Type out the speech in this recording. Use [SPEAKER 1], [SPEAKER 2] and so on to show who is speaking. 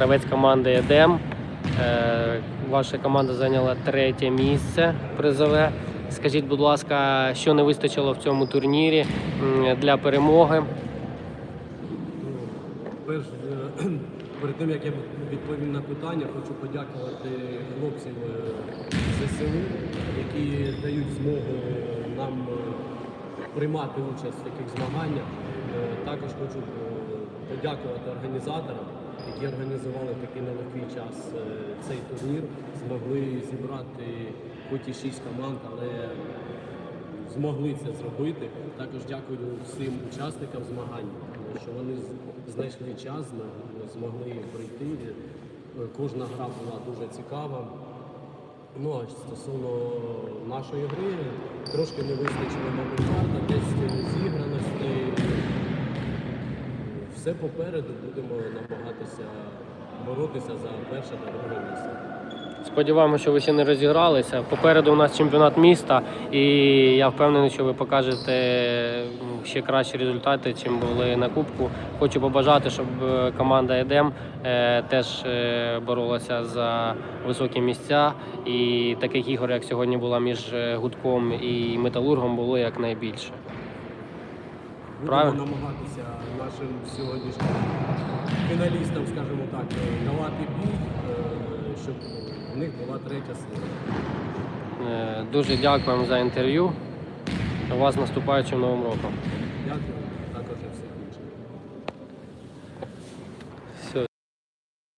[SPEAKER 1] Гравець команди ЕДЕМ. Е, Ваша команда зайняла третє місце призове. Скажіть, будь ласка, що не вистачило в цьому турнірі для перемоги?
[SPEAKER 2] Перш, е, перед тим як я відповім на питання, хочу подякувати хлопців е, ЗСУ, які дають змогу нам приймати участь в таких змаганнях. Також хочу подякувати організаторам, які організували такий нелегкий час е, цей турнір, змогли зібрати хоч і шість команд, але змогли це зробити. Також дякую всім учасникам змагань, що вони знайшли час, змогли- прийти. Е, Кожна гра була дуже цікава. Ну а стосовно нашої гри, трошки не вистачило моментарно, десь Все попереду будемо намагатися боротися за перше та друге місце.
[SPEAKER 1] Сподіваємося, що ви ще не розігралися. Попереду у нас чемпіонат міста, і я впевнений, що ви покажете ще кращі результати, чим були на кубку. Хочу побажати, щоб е, команда ЕДЕМ е, теж е, боролася за високі місця. І таких ігор, як сьогодні була між гудком і металургом, було якнайбільше.
[SPEAKER 2] Будемо
[SPEAKER 1] Правильно.
[SPEAKER 2] намагатися нашим сьогоднішнім фіналістам, скажімо так, давати бій, е, щоб в них була третя сила.
[SPEAKER 1] Е, Дуже дякуємо за інтерв'ю. У вас з наступаючим новим роком.
[SPEAKER 2] Дякую.